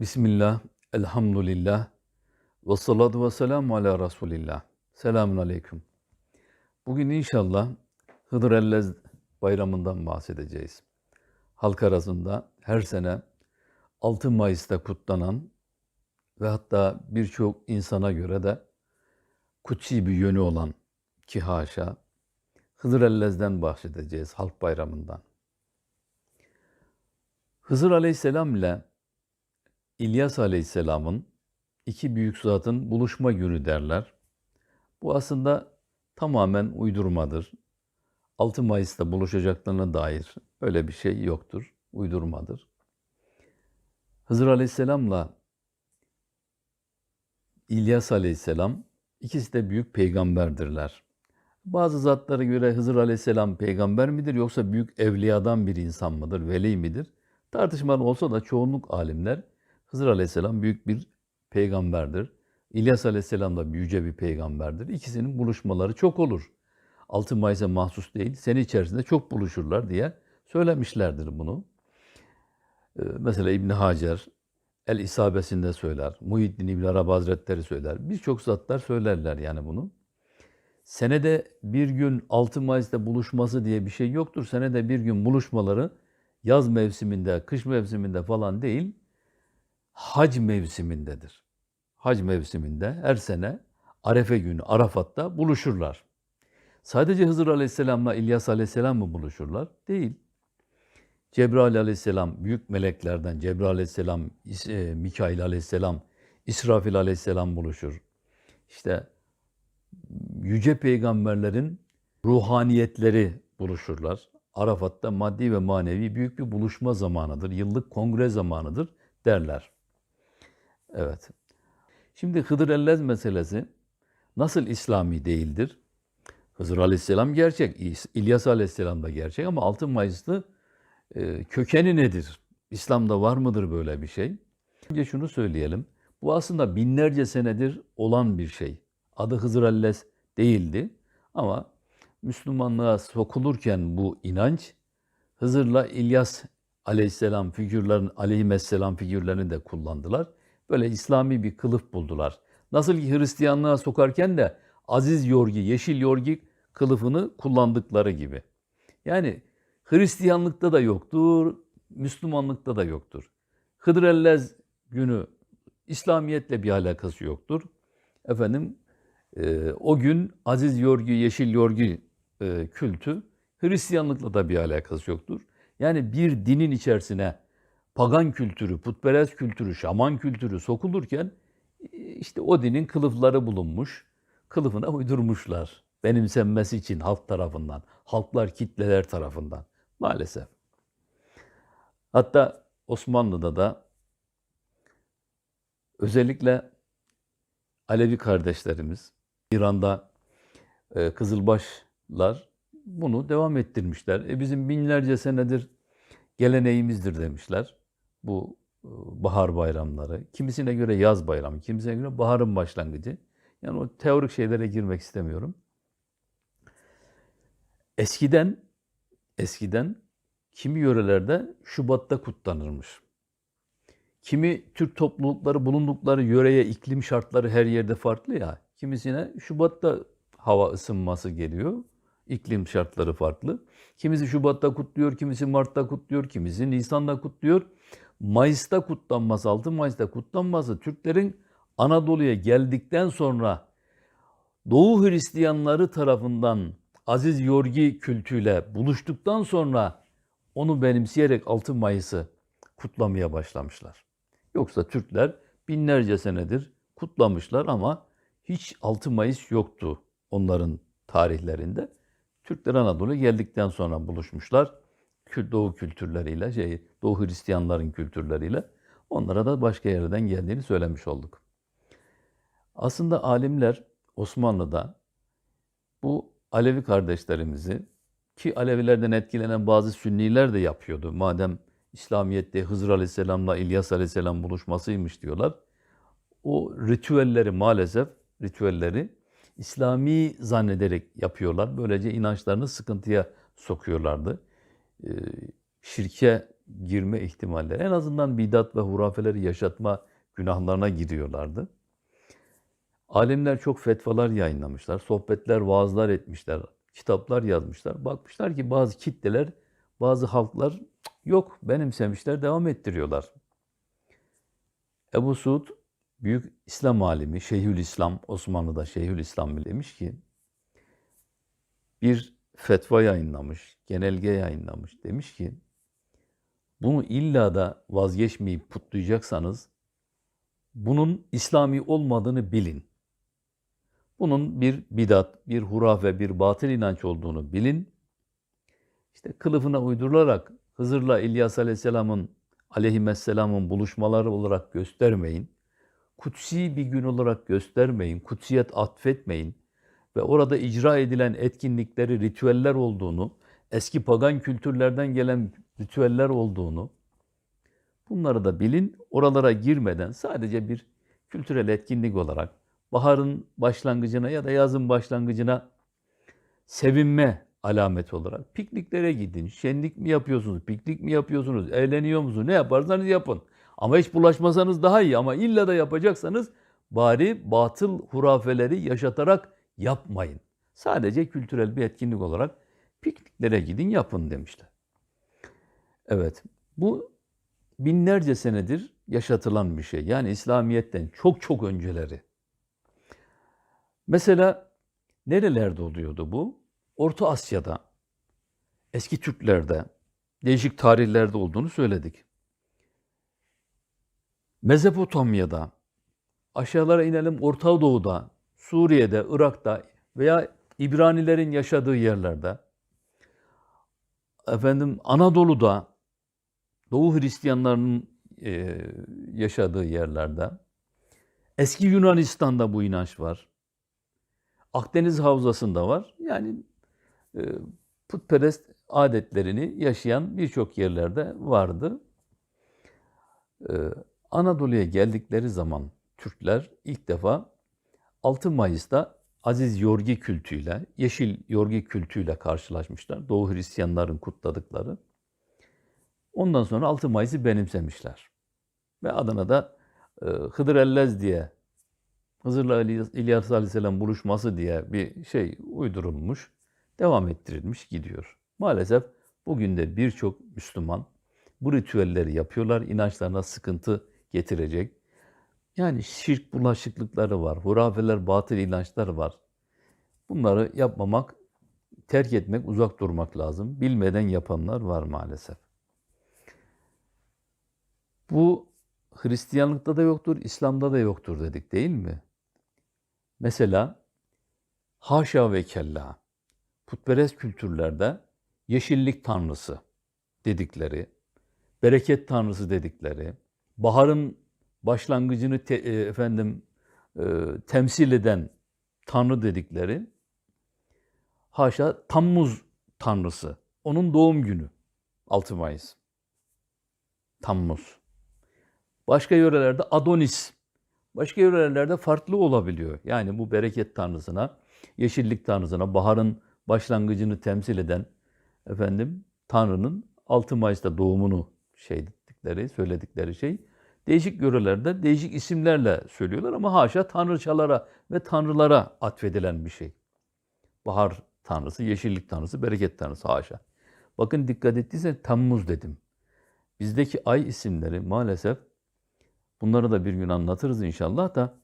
Bismillah, elhamdülillah, ve salatu ve selamu ala Resulillah. Selamun aleyküm. Bugün inşallah Hıdır Ellez bayramından bahsedeceğiz. Halk arasında her sene 6 Mayıs'ta kutlanan ve hatta birçok insana göre de kutsi bir yönü olan ki haşa Hızır Ellez'den bahsedeceğiz halk bayramından. Hızır Aleyhisselam ile İlyas Aleyhisselam'ın iki büyük zatın buluşma günü derler. Bu aslında tamamen uydurmadır. 6 Mayıs'ta buluşacaklarına dair öyle bir şey yoktur. Uydurmadır. Hızır Aleyhisselam'la İlyas Aleyhisselam ikisi de büyük peygamberdirler. Bazı zatlara göre Hızır Aleyhisselam peygamber midir yoksa büyük evliyadan bir insan mıdır, veli midir? Tartışmalı olsa da çoğunluk alimler Hızır Aleyhisselam büyük bir peygamberdir. İlyas Aleyhisselam da yüce bir peygamberdir. İkisinin buluşmaları çok olur. 6 Mayıs'a mahsus değil, sene içerisinde çok buluşurlar diye söylemişlerdir bunu. Ee, mesela İbn Hacer El İsabesinde söyler. Muhyiddin İbn Arabi Hazretleri söyler. Birçok zatlar söylerler yani bunu. Senede bir gün 6 Mayıs'ta buluşması diye bir şey yoktur. Senede bir gün buluşmaları yaz mevsiminde, kış mevsiminde falan değil, hac mevsimindedir. Hac mevsiminde her sene Arefe günü Arafat'ta buluşurlar. Sadece Hızır Aleyhisselam'la İlyas Aleyhisselam mı buluşurlar? Değil. Cebrail Aleyhisselam, büyük meleklerden Cebrail Aleyhisselam, e, Mikail Aleyhisselam, İsrafil Aleyhisselam buluşur. İşte yüce peygamberlerin ruhaniyetleri buluşurlar. Arafat'ta maddi ve manevi büyük bir buluşma zamanıdır, yıllık kongre zamanıdır derler. Evet. Şimdi Hıdır Ellez meselesi nasıl İslami değildir? Hızır Aleyhisselam gerçek, İlyas Aleyhisselam da gerçek ama 6 Mayıs'lı e, kökeni nedir? İslam'da var mıdır böyle bir şey? Önce şunu söyleyelim. Bu aslında binlerce senedir olan bir şey. Adı Hızır Ellez değildi ama Müslümanlığa sokulurken bu inanç Hızır'la İlyas aleyhisselam figürlerin, aleyhisselam figürlerini de kullandılar. Böyle İslami bir kılıf buldular. Nasıl ki Hristiyanlığa sokarken de aziz yorgi, yeşil yorgi kılıfını kullandıkları gibi. Yani Hristiyanlıkta da yoktur, Müslümanlıkta da yoktur. Hıdrellez günü İslamiyetle bir alakası yoktur. Efendim e, o gün aziz yorgi, yeşil yorgi e, kültü Hristiyanlıkla da bir alakası yoktur. Yani bir dinin içerisine pagan kültürü, putperest kültürü, şaman kültürü sokulurken işte o dinin kılıfları bulunmuş, kılıfına uydurmuşlar. Benimsenmesi için halk tarafından, halklar, kitleler tarafından maalesef. Hatta Osmanlı'da da özellikle Alevi kardeşlerimiz, İran'da e, Kızılbaşlar bunu devam ettirmişler. E bizim binlerce senedir geleneğimizdir demişler. Bu e, bahar bayramları. Kimisine göre yaz bayramı, kimisine göre baharın başlangıcı. Yani o teorik şeylere girmek istemiyorum. Eskiden eskiden kimi yörelerde Şubat'ta kutlanırmış. Kimi Türk toplulukları bulundukları yöreye iklim şartları her yerde farklı ya. Kimisine Şubat'ta hava ısınması geliyor. İklim şartları farklı. Kimisi Şubat'ta kutluyor, kimisi Mart'ta kutluyor, kimisi Nisan'da kutluyor. Mayıs'ta kutlanması, 6 Mayıs'ta kutlanması Türklerin Anadolu'ya geldikten sonra Doğu Hristiyanları tarafından Aziz Yorgi kültüyle buluştuktan sonra onu benimseyerek 6 Mayıs'ı kutlamaya başlamışlar. Yoksa Türkler binlerce senedir kutlamışlar ama hiç 6 Mayıs yoktu onların tarihlerinde. Türkler Anadolu'ya geldikten sonra buluşmuşlar. Doğu kültürleriyle, şey, Doğu Hristiyanların kültürleriyle onlara da başka yerden geldiğini söylemiş olduk. Aslında alimler Osmanlı'da bu Alevi kardeşlerimizi ki Alevilerden etkilenen bazı Sünniler de yapıyordu. Madem İslamiyet'te Hızır Aleyhisselam'la İlyas Aleyhisselam buluşmasıymış diyorlar. O ritüelleri maalesef ritüelleri İslami zannederek yapıyorlar. Böylece inançlarını sıkıntıya sokuyorlardı. Ee, şirke girme ihtimalleri, en azından bidat ve hurafeleri yaşatma günahlarına giriyorlardı. Alimler çok fetvalar yayınlamışlar, sohbetler, vaazlar etmişler, kitaplar yazmışlar. Bakmışlar ki bazı kitleler, bazı halklar "Cık, yok benimsemişler, devam ettiriyorlar. Ebu Suud büyük İslam alimi, Şeyhülislam, Osmanlı'da Şeyhülislam demiş ki bir fetva yayınlamış, genelge yayınlamış. Demiş ki bunu illa da vazgeçmeyip putlayacaksanız bunun İslami olmadığını bilin. Bunun bir bidat, bir hurafe, bir batıl inanç olduğunu bilin. İşte kılıfına uydurularak Hızır'la İlyas Aleyhisselam'ın aleyhisselamın buluşmaları olarak göstermeyin. Kutsi bir gün olarak göstermeyin. Kutsiyet atfetmeyin. Ve orada icra edilen etkinlikleri ritüeller olduğunu, eski pagan kültürlerden gelen ritüeller olduğunu bunları da bilin. Oralara girmeden sadece bir kültürel etkinlik olarak baharın başlangıcına ya da yazın başlangıcına sevinme alameti olarak pikniklere gidin. Şenlik mi yapıyorsunuz, piknik mi yapıyorsunuz, eğleniyor musunuz, ne yaparsanız yapın. Ama hiç bulaşmasanız daha iyi ama illa da yapacaksanız bari batıl hurafeleri yaşatarak yapmayın. Sadece kültürel bir etkinlik olarak pikniklere gidin yapın demişler. Evet, bu binlerce senedir yaşatılan bir şey. Yani İslamiyet'ten çok çok önceleri. Mesela nerelerde oluyordu bu? Orta Asya'da, eski Türklerde, değişik tarihlerde olduğunu söyledik. Mezopotamya'da, aşağılara inelim Orta Doğu'da, Suriye'de, Irak'ta veya İbranilerin yaşadığı yerlerde, efendim Anadolu'da, Doğu Hristiyanlarının e, yaşadığı yerlerde, eski Yunanistan'da bu inanç var. Akdeniz Havzası'nda var. Yani e, putperest adetlerini yaşayan birçok yerlerde vardı. E, Anadolu'ya geldikleri zaman Türkler ilk defa 6 Mayıs'ta Aziz Yorgi kültüyle, Yeşil Yorgi kültüyle karşılaşmışlar. Doğu Hristiyanların kutladıkları. Ondan sonra 6 Mayıs'ı benimsemişler. Ve adına da e, Hıdır Ellez diye Hızır'la İlyas Aleyhisselam buluşması diye bir şey uydurulmuş, devam ettirilmiş gidiyor. Maalesef bugün de birçok Müslüman bu ritüelleri yapıyorlar, inançlarına sıkıntı getirecek. Yani şirk bulaşıklıkları var, hurafeler, batıl inançlar var. Bunları yapmamak, terk etmek, uzak durmak lazım. Bilmeden yapanlar var maalesef. Bu Hristiyanlıkta da yoktur, İslam'da da yoktur dedik değil mi? Mesela haşa ve kella putperest kültürlerde yeşillik tanrısı dedikleri, bereket tanrısı dedikleri, baharın başlangıcını te, e, efendim e, temsil eden tanrı dedikleri haşa Tammuz tanrısı. Onun doğum günü 6 Mayıs. Tammuz. Başka yörelerde Adonis. Başka yörelerde farklı olabiliyor. Yani bu bereket tanrısına, yeşillik tanrısına, baharın başlangıcını temsil eden efendim Tanrı'nın 6 Mayıs'ta doğumunu şey dedikleri, söyledikleri şey değişik yörelerde değişik isimlerle söylüyorlar ama haşa tanrıçalara ve tanrılara atfedilen bir şey. Bahar tanrısı, yeşillik tanrısı, bereket tanrısı haşa. Bakın dikkat ettiyse Temmuz dedim. Bizdeki ay isimleri maalesef bunları da bir gün anlatırız inşallah da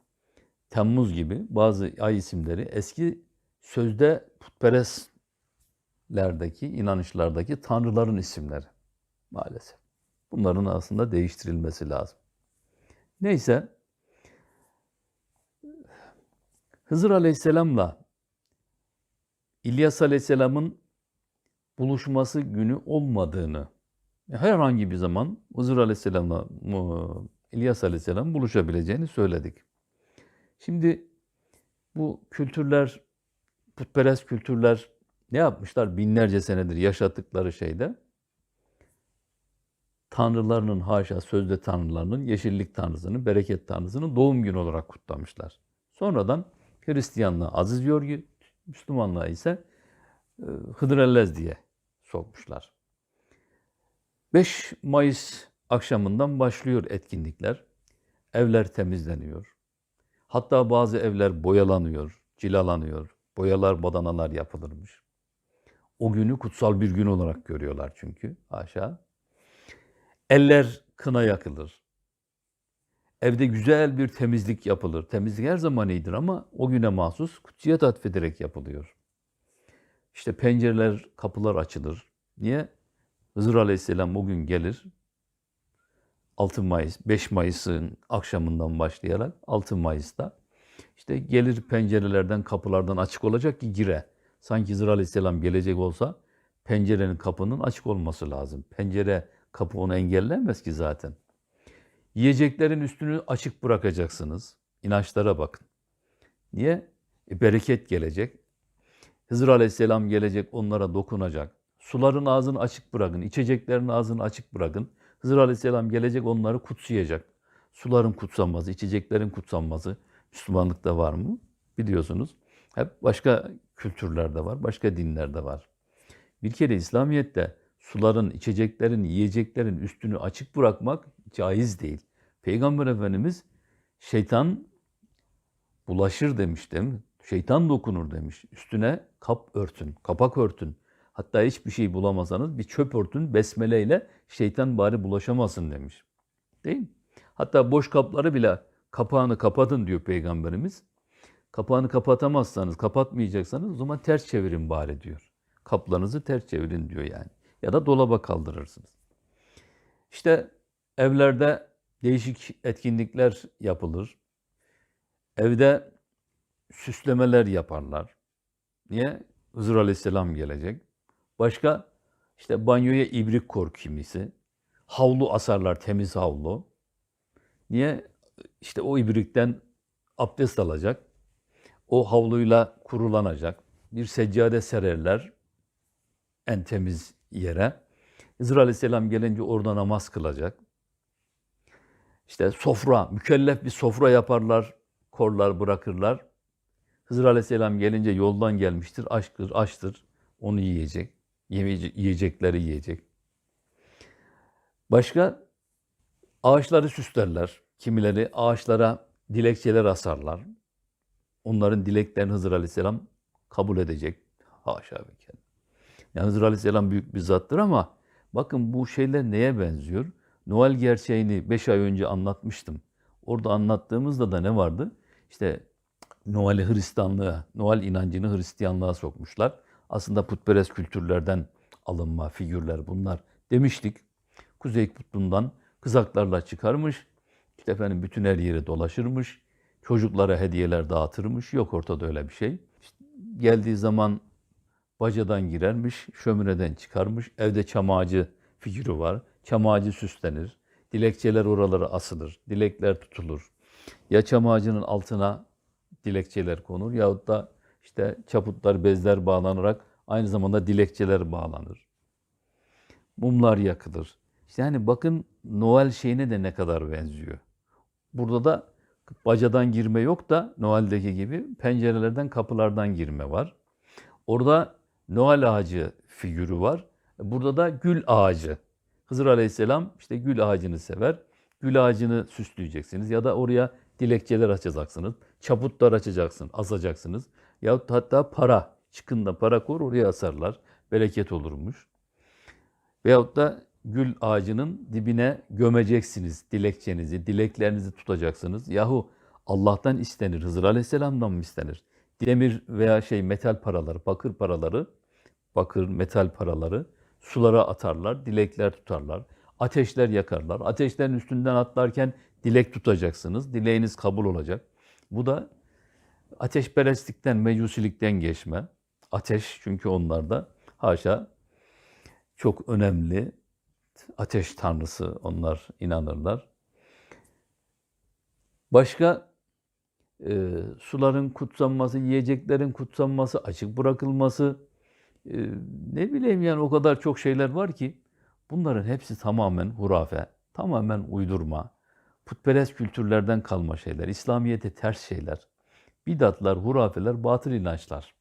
Temmuz gibi bazı ay isimleri eski sözde putperestlerdeki, inanışlardaki tanrıların isimleri maalesef. Bunların aslında değiştirilmesi lazım. Neyse, Hızır Aleyhisselam'la İlyas Aleyhisselam'ın buluşması günü olmadığını, herhangi bir zaman Hızır Aleyhisselam'la İlyas Aleyhisselam buluşabileceğini söyledik. Şimdi bu kültürler, putperest kültürler ne yapmışlar binlerce senedir yaşattıkları şeyde? Tanrılarının haşa sözde tanrılarının, yeşillik tanrısının, bereket tanrısının doğum günü olarak kutlamışlar. Sonradan Hristiyanlığa Aziz Yorgi, Müslümanlığa ise Hıdrellez diye sokmuşlar. 5 Mayıs akşamından başlıyor etkinlikler. Evler temizleniyor. Hatta bazı evler boyalanıyor, cilalanıyor. Boyalar, badanalar yapılırmış. O günü kutsal bir gün olarak görüyorlar çünkü. Haşa. Eller kına yakılır. Evde güzel bir temizlik yapılır. Temizlik her zaman iyidir ama o güne mahsus kutsiyet atfederek yapılıyor. İşte pencereler, kapılar açılır. Niye? Hızır Aleyhisselam o gün gelir. 6 Mayıs, 5 Mayıs'ın akşamından başlayarak 6 Mayıs'ta işte gelir pencerelerden, kapılardan açık olacak ki gire. Sanki Hızır Aleyhisselam gelecek olsa pencerenin kapının açık olması lazım. Pencere, kapı onu engellemez ki zaten. Yiyeceklerin üstünü açık bırakacaksınız. İnançlara bakın. Niye? E, bereket gelecek. Hızır Aleyhisselam gelecek, onlara dokunacak. Suların ağzını açık bırakın, içeceklerin ağzını açık bırakın. Hızır Aleyhisselam gelecek, onları kutsayacak. Suların kutsanması, içeceklerin kutsanması Müslümanlıkta var mı? Biliyorsunuz. Hep başka kültürlerde var, başka dinlerde var. Bir kere İslamiyet'te suların, içeceklerin, yiyeceklerin üstünü açık bırakmak caiz değil. Peygamber Efendimiz şeytan bulaşır demiş değil mi? Şeytan dokunur demiş. Üstüne kap örtün, kapak örtün. Hatta hiçbir şey bulamasanız bir çöp örtün besmele ile şeytan bari bulaşamasın demiş. Değil mi? Hatta boş kapları bile kapağını kapatın diyor Peygamberimiz. Kapağını kapatamazsanız, kapatmayacaksanız o zaman ters çevirin bari diyor. Kaplarınızı ters çevirin diyor yani. Ya da dolaba kaldırırsınız. İşte evlerde değişik etkinlikler yapılır. Evde süslemeler yaparlar. Niye? Hızır Aleyhisselam gelecek. Başka işte banyoya ibrik kor kimisi. Havlu asarlar, temiz havlu. Niye? İşte o ibrikten abdest alacak. O havluyla kurulanacak. Bir seccade sererler en temiz yere. Hızır Aleyhisselam gelince orada namaz kılacak. İşte sofra, mükellef bir sofra yaparlar, korlar, bırakırlar. Hızır Aleyhisselam gelince yoldan gelmiştir, açtır, açtır. Onu yiyecek, yiyecekleri yiyecek. Başka ağaçları süslerler. Kimileri ağaçlara dilekçeler asarlar. Onların dileklerini Hızır Aleyhisselam kabul edecek. Haşa ve kella. Yani Hızır Aleyhisselam büyük bir zattır ama bakın bu şeyler neye benziyor? Noel gerçeğini 5 ay önce anlatmıştım. Orada anlattığımızda da ne vardı? İşte Noel'i Hristiyanlığa, Noel inancını Hristiyanlığa sokmuşlar. Aslında putperest kültürlerden alınma figürler bunlar demiştik. Kuzey kutbundan kızaklarla çıkarmış. İşte efendim bütün her yeri dolaşırmış. Çocuklara hediyeler dağıtırmış. Yok ortada öyle bir şey. İşte geldiği zaman bacadan girermiş, şömineden çıkarmış. Evde çam ağacı figürü var. Çam ağacı süslenir. Dilekçeler oralara asılır. Dilekler tutulur. Ya çam ağacının altına dilekçeler konur yahut da işte çaputlar, bezler bağlanarak aynı zamanda dilekçeler bağlanır. Mumlar yakılır. İşte yani bakın Noel şeyine de ne kadar benziyor. Burada da bacadan girme yok da Noel'deki gibi pencerelerden, kapılardan girme var. Orada Noel ağacı figürü var. Burada da gül ağacı. Hızır Aleyhisselam işte gül ağacını sever. Gül ağacını süsleyeceksiniz ya da oraya dilekçeler açacaksınız. Çaputlar açacaksınız, asacaksınız. Yahut hatta para, çıkında para kor oraya asarlar. Bereket olurmuş. Veyahut da gül ağacının dibine gömeceksiniz dilekçenizi, dileklerinizi tutacaksınız. Yahu Allah'tan istenir, Hızır Aleyhisselam'dan mı istenir? Demir veya şey metal paraları, bakır paraları, bakır metal paraları sulara atarlar, dilekler tutarlar. Ateşler yakarlar. Ateşlerin üstünden atlarken dilek tutacaksınız. Dileğiniz kabul olacak. Bu da ateşperestlikten, mecusilikten geçme. Ateş çünkü onlarda haşa çok önemli ateş tanrısı onlar inanırlar. Başka e, suların kutsanması, yiyeceklerin kutsanması, açık bırakılması, e, ne bileyim yani o kadar çok şeyler var ki bunların hepsi tamamen hurafe, tamamen uydurma, putperest kültürlerden kalma şeyler, İslamiyet'e ters şeyler, bidatlar, hurafeler, batıl inançlar.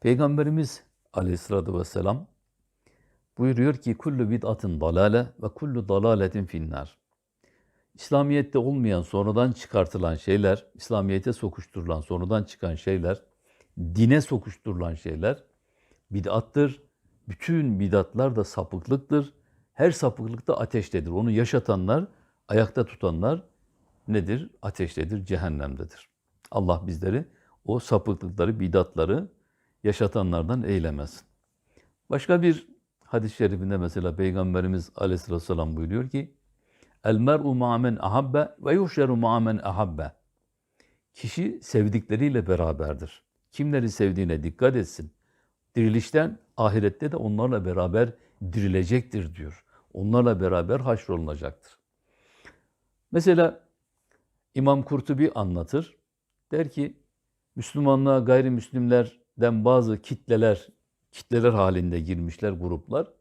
Peygamberimiz aleyhissalatü vesselam Buyuruyor ki kullu bid'atin dalale ve kullu dalaletin finnar. İslamiyet'te olmayan sonradan çıkartılan şeyler, İslamiyet'e sokuşturulan sonradan çıkan şeyler, dine sokuşturulan şeyler bid'attır. Bütün bid'atlar da sapıklıktır. Her sapıklık da ateştedir. Onu yaşatanlar, ayakta tutanlar nedir? Ateştedir, cehennemdedir. Allah bizleri o sapıklıkları, bidatları yaşatanlardan eylemesin. Başka bir hadis-i şerifinde mesela Peygamberimiz aleyhisselam buyuruyor ki El mer'u ma'men ahabbe ve yuhşeru ma'men ahabbe. Kişi sevdikleriyle beraberdir. Kimleri sevdiğine dikkat etsin. Dirilişten ahirette de onlarla beraber dirilecektir diyor. Onlarla beraber haşrolunacaktır. Mesela İmam Kurtubi anlatır. Der ki Müslümanlığa gayrimüslimlerden bazı kitleler, kitleler halinde girmişler gruplar.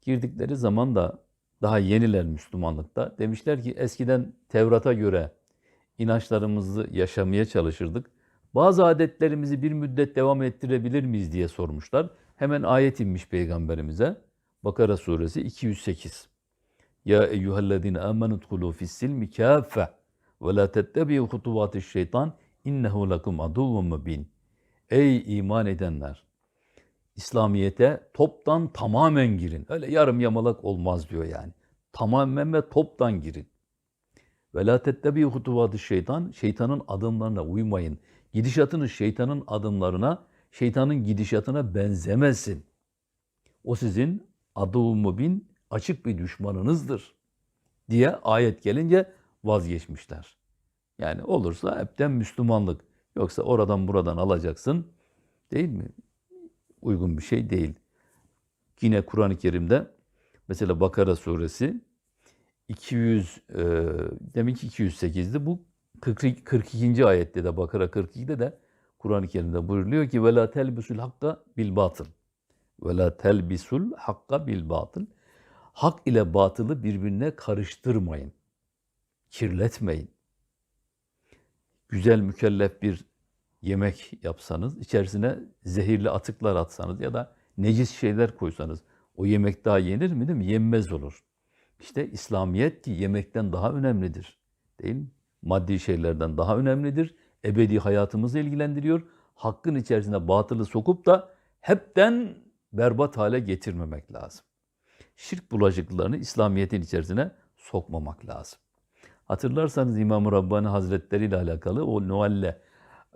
Girdikleri zaman da daha yeniler Müslümanlıkta. Demişler ki eskiden Tevrat'a göre inançlarımızı yaşamaya çalışırdık. Bazı adetlerimizi bir müddet devam ettirebilir miyiz diye sormuşlar. Hemen ayet inmiş peygamberimize. Bakara suresi 208. Ya eyyühellezine amenu tkulu fissilmi kâffe ve la tettebi'u hutuvatiş şeytan innehu lakum aduvvun mubin. Ey iman edenler! İslamiyete toptan tamamen girin. Öyle yarım yamalak olmaz diyor yani. Tamamen ve toptan girin. Ve la hutuvatiş şeytan. Şeytanın adımlarına uymayın. Gidişatınız şeytanın adımlarına, şeytanın gidişatına benzemesin. O sizin aduvvun mubin açık bir düşmanınızdır diye ayet gelince vazgeçmişler. Yani olursa hepten Müslümanlık. Yoksa oradan buradan alacaksın. Değil mi? Uygun bir şey değil. Yine Kur'an-ı Kerim'de mesela Bakara suresi 200 e, demek ki 208'di. Bu 40, 42. ayette de Bakara 42'de de Kur'an-ı Kerim'de buyuruluyor ki bil batıl. Ve la telbisul hakka bil batıl. Hak ile batılı birbirine karıştırmayın. Kirletmeyin. Güzel mükellef bir yemek yapsanız, içerisine zehirli atıklar atsanız ya da necis şeyler koysanız o yemek daha yenir mi değil mi? Yenmez olur. İşte İslamiyet ki yemekten daha önemlidir. Değil mi? Maddi şeylerden daha önemlidir. Ebedi hayatımızı ilgilendiriyor. Hakkın içerisine batılı sokup da hepten berbat hale getirmemek lazım. Şirk bulaşıklarını İslamiyet'in içerisine sokmamak lazım. Hatırlarsanız İmam-ı Rabbani Hazretleri ile alakalı o Noel'le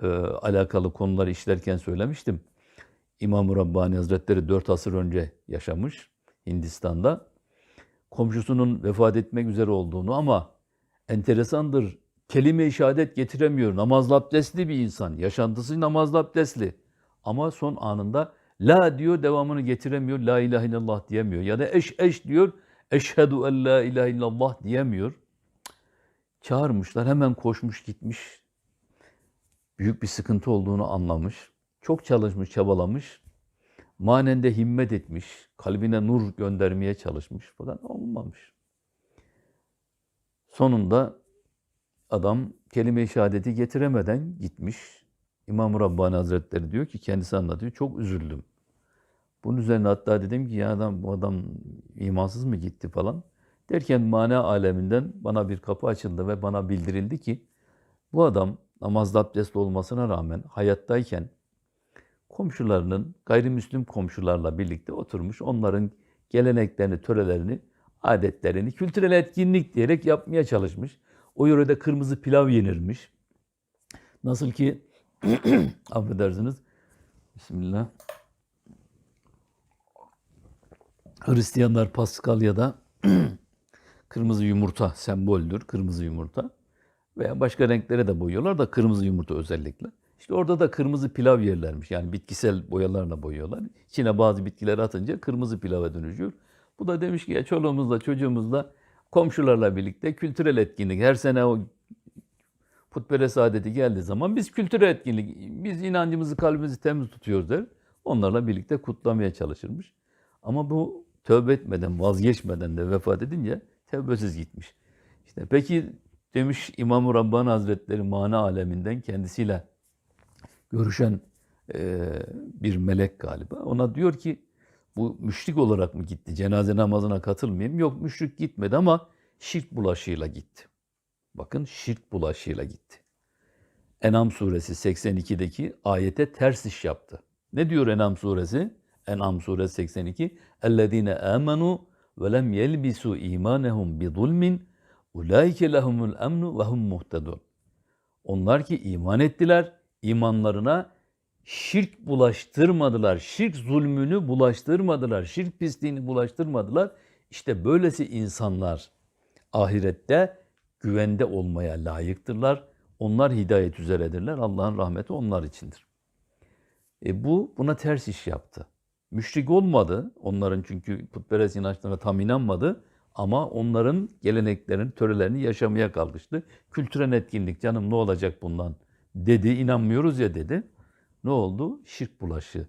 e, alakalı konuları işlerken söylemiştim. İmam-ı Rabbani Hazretleri 4 asır önce yaşamış Hindistan'da. Komşusunun vefat etmek üzere olduğunu ama enteresandır kelime-i şehadet getiremiyor. Namazlı abdestli bir insan. Yaşantısı namazlı abdestli. Ama son anında la diyor devamını getiremiyor. La ilahe illallah diyemiyor. Ya da eş eş diyor. Eşhedü en la ilahe illallah diyemiyor. Çağırmışlar. Hemen koşmuş gitmiş. Büyük bir sıkıntı olduğunu anlamış. Çok çalışmış, çabalamış. Manende himmet etmiş. Kalbine nur göndermeye çalışmış falan. Olmamış. Sonunda adam kelime-i şehadeti getiremeden gitmiş. İmam Rabbani Hazretleri diyor ki kendisi anlatıyor. Çok üzüldüm. Bunun üzerine hatta dedim ki ya adam bu adam imansız mı gitti falan. Derken mana aleminden bana bir kapı açıldı ve bana bildirildi ki bu adam namazda abdestli olmasına rağmen hayattayken komşularının gayrimüslim komşularla birlikte oturmuş onların geleneklerini, törelerini, adetlerini kültürel etkinlik diyerek yapmaya çalışmış. O yörede kırmızı pilav yenirmiş. Nasıl ki affedersiniz. Bismillah. Hristiyanlar Paskalya'da kırmızı yumurta semboldür. Kırmızı yumurta. Veya başka renklere de boyuyorlar da kırmızı yumurta özellikle. İşte orada da kırmızı pilav yerlermiş. Yani bitkisel boyalarla boyuyorlar. İçine bazı bitkiler atınca kırmızı pilava dönüşüyor. Bu da demiş ki ya çoluğumuzla çocuğumuzla komşularla birlikte kültürel etkinlik. Her sene o putperest saadeti geldiği zaman biz kültürel etkinlik, biz inancımızı kalbimizi temiz tutuyoruz der. Onlarla birlikte kutlamaya çalışırmış. Ama bu tövbe etmeden, vazgeçmeden de vefat edince tevbesiz gitmiş. İşte peki demiş İmam-ı Rabbani Hazretleri mana aleminden kendisiyle görüşen e, bir melek galiba. Ona diyor ki bu müşrik olarak mı gitti? Cenaze namazına katılmayayım. Yok müşrik gitmedi ama şirk bulaşıyla gitti. Bakın şirk bulaşıyla gitti. En'am suresi 82'deki ayete ters iş yaptı. Ne diyor En'am suresi? En'am suresi 82. اَلَّذ۪ينَ آمَنُوا وَلَمْ يَلْبِسُوا اِيمَانَهُمْ بِظُلْمٍ Ulaike lehumul emnu ve hum muhtedun. Onlar ki iman ettiler, imanlarına şirk bulaştırmadılar, şirk zulmünü bulaştırmadılar, şirk pisliğini bulaştırmadılar. İşte böylesi insanlar ahirette güvende olmaya layıktırlar. Onlar hidayet üzeredirler. Allah'ın rahmeti onlar içindir. E bu buna ters iş yaptı. Müşrik olmadı. Onların çünkü putperest inançlarına tam inanmadı. Ama onların geleneklerini, törelerini yaşamaya kalkıştı. Kültürel etkinlik canım ne olacak bundan dedi. inanmıyoruz ya dedi. Ne oldu? Şirk bulaşı.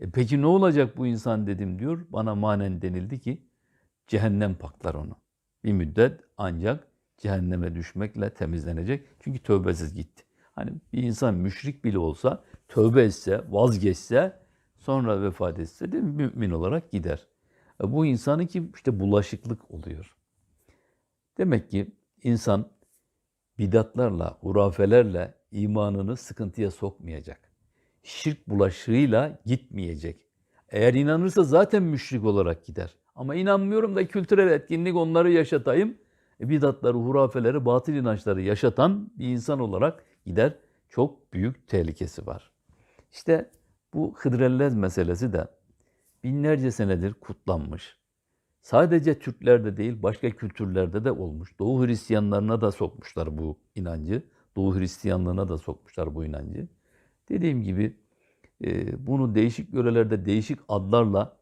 E peki ne olacak bu insan dedim diyor. Bana manen denildi ki cehennem paklar onu. Bir müddet ancak cehenneme düşmekle temizlenecek. Çünkü tövbesiz gitti. Hani bir insan müşrik bile olsa tövbe etse, vazgeçse sonra vefat etse de mümin olarak gider. E bu insanın ki işte bulaşıklık oluyor. Demek ki insan bidatlarla, hurafelerle imanını sıkıntıya sokmayacak. Şirk bulaşığıyla gitmeyecek. Eğer inanırsa zaten müşrik olarak gider. Ama inanmıyorum da kültürel etkinlik onları yaşatayım. E, bidatları, hurafeleri, batıl inançları yaşatan bir insan olarak gider. Çok büyük tehlikesi var. İşte bu Hıdrellez meselesi de binlerce senedir kutlanmış. Sadece Türklerde değil başka kültürlerde de olmuş. Doğu Hristiyanlarına da sokmuşlar bu inancı. Doğu Hristiyanlığına da sokmuşlar bu inancı. Dediğim gibi e, bunu değişik yörelerde değişik adlarla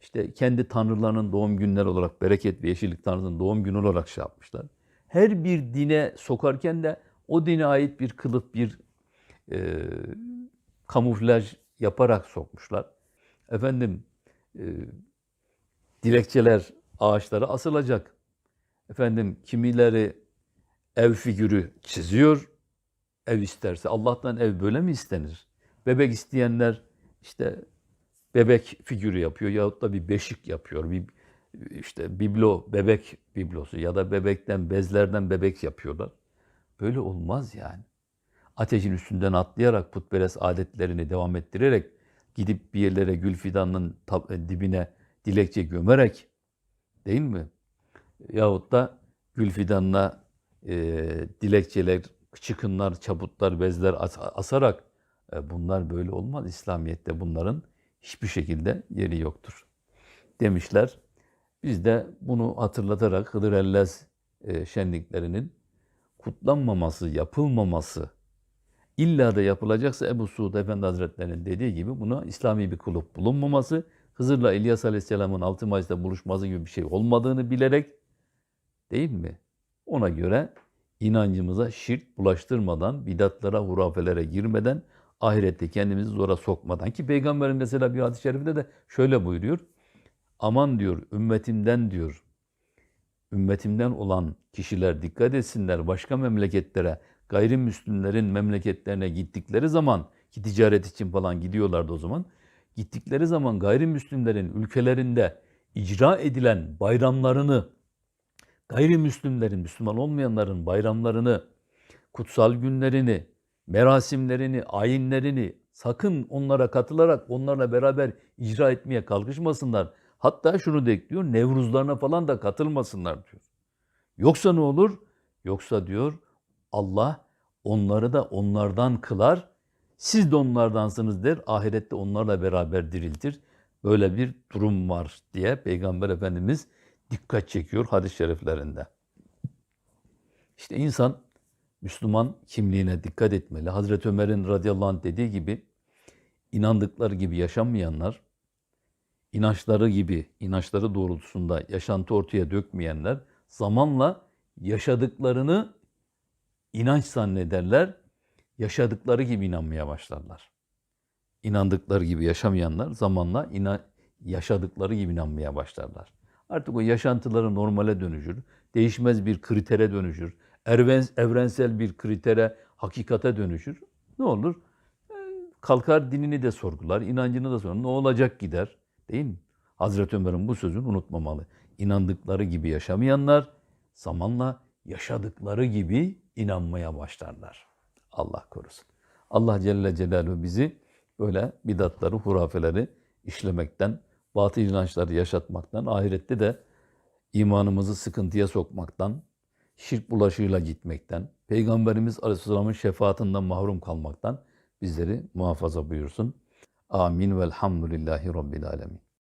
işte kendi tanrılarının doğum günleri olarak bereket ve yeşillik tanrısının doğum günü olarak şey yapmışlar. Her bir dine sokarken de o dine ait bir kılıf, bir e, kamuflaj yaparak sokmuşlar. Efendim e, dilekçeler ağaçlara asılacak. Efendim kimileri ev figürü çiziyor. Ev isterse Allah'tan ev böyle mi istenir? Bebek isteyenler işte bebek figürü yapıyor yahut da bir beşik yapıyor. Bir işte biblo, bebek biblosu ya da bebekten, bezlerden bebek yapıyorlar. Böyle olmaz yani. Ateşin üstünden atlayarak putperest adetlerini devam ettirerek gidip bir yerlere gül fidanının dibine dilekçe gömerek değil mi? Yahut da gül fidanına e, dilekçeler, çıkınlar, çabutlar, bezler asarak e, bunlar böyle olmaz. İslamiyet'te bunların hiçbir şekilde yeri yoktur. Demişler. Biz de bunu hatırlatarak Hıdır Ellez e, şenliklerinin kutlanmaması, yapılmaması, illa da yapılacaksa Ebu Suud Efendi Hazretleri'nin dediği gibi buna İslami bir kulüp bulunmaması, Hızır'la İlyas Aleyhisselam'ın 6 Mayıs'ta buluşması gibi bir şey olmadığını bilerek değil mi? Ona göre inancımıza şirk bulaştırmadan, bidatlara, hurafelere girmeden, ahirette kendimizi zora sokmadan ki Peygamberin mesela bir hadis-i şerifinde de şöyle buyuruyor. Aman diyor ümmetimden diyor, ümmetimden olan kişiler dikkat etsinler başka memleketlere, gayrimüslimlerin memleketlerine gittikleri zaman ki ticaret için falan gidiyorlardı o zaman. Gittikleri zaman gayrimüslimlerin ülkelerinde icra edilen bayramlarını, gayrimüslimlerin, Müslüman olmayanların bayramlarını, kutsal günlerini, merasimlerini, ayinlerini sakın onlara katılarak onlarla beraber icra etmeye kalkışmasınlar. Hatta şunu da ekliyor, Nevruzlarına falan da katılmasınlar diyor. Yoksa ne olur? Yoksa diyor Allah onları da onlardan kılar. Siz de onlardansınız der. Ahirette onlarla beraber diriltir. Böyle bir durum var diye Peygamber Efendimiz dikkat çekiyor hadis-i şeriflerinde. İşte insan Müslüman kimliğine dikkat etmeli. Hazreti Ömer'in radıyallahu anh dediği gibi inandıkları gibi yaşamayanlar, inançları gibi, inançları doğrultusunda yaşantı ortaya dökmeyenler zamanla yaşadıklarını inanç zannederler, yaşadıkları gibi inanmaya başlarlar. İnandıkları gibi yaşamayanlar zamanla inan yaşadıkları gibi inanmaya başlarlar. Artık o yaşantıları normale dönüşür, değişmez bir kritere dönüşür, evrensel bir kritere, hakikate dönüşür. Ne olur? Kalkar dinini de sorgular, inancını da sorgular. Ne olacak gider. Değil mi? Hazreti Ömer'in bu sözünü unutmamalı. İnandıkları gibi yaşamayanlar zamanla yaşadıkları gibi inanmaya başlarlar. Allah korusun. Allah Celle Celaluhu bizi böyle bidatları, hurafeleri işlemekten, batıl inançları yaşatmaktan, ahirette de imanımızı sıkıntıya sokmaktan, şirk bulaşığıyla gitmekten, Peygamberimiz Aleyhisselam'ın şefaatinden mahrum kalmaktan bizleri muhafaza buyursun. Amin velhamdülillahi Rabbil Alemin.